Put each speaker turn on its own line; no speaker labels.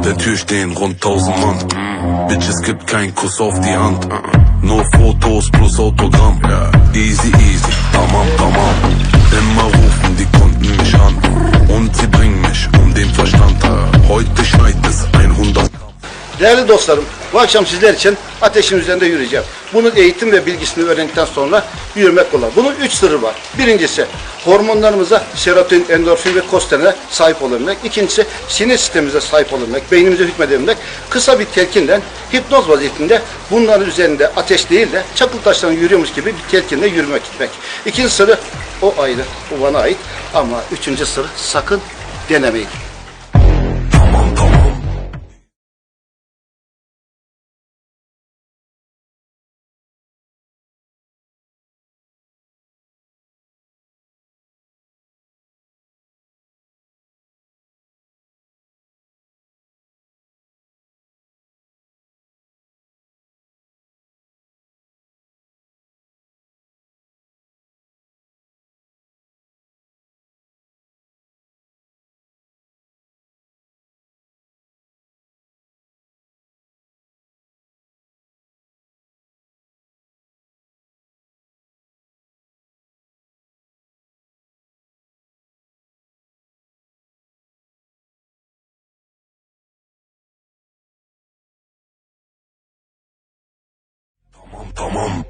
der Tür stehen rund tausend Mann. Bitches gibt kein Kuss auf die Hand. Nur Fotos plus Autogramm.
Değerli dostlarım, bu akşam sizler için ateşin üzerinde yürüyeceğim. Bunun eğitim ve bilgisini öğrendikten sonra yürümek kolay. Bunun üç sırrı var. Birincisi, hormonlarımıza serotonin, endorfin ve kostene sahip olabilmek. İkincisi, sinir sistemimize sahip olabilmek, beynimize hükmedebilmek. Kısa bir telkinle, hipnoz vaziyetinde bunların üzerinde ateş değil de çakıl taşlarına yürüyormuş gibi bir telkinle yürümek gitmek. İkinci sırrı, o ayrı, o bana ait. Ama üçüncü sırrı sakın denemeyin.
Tamam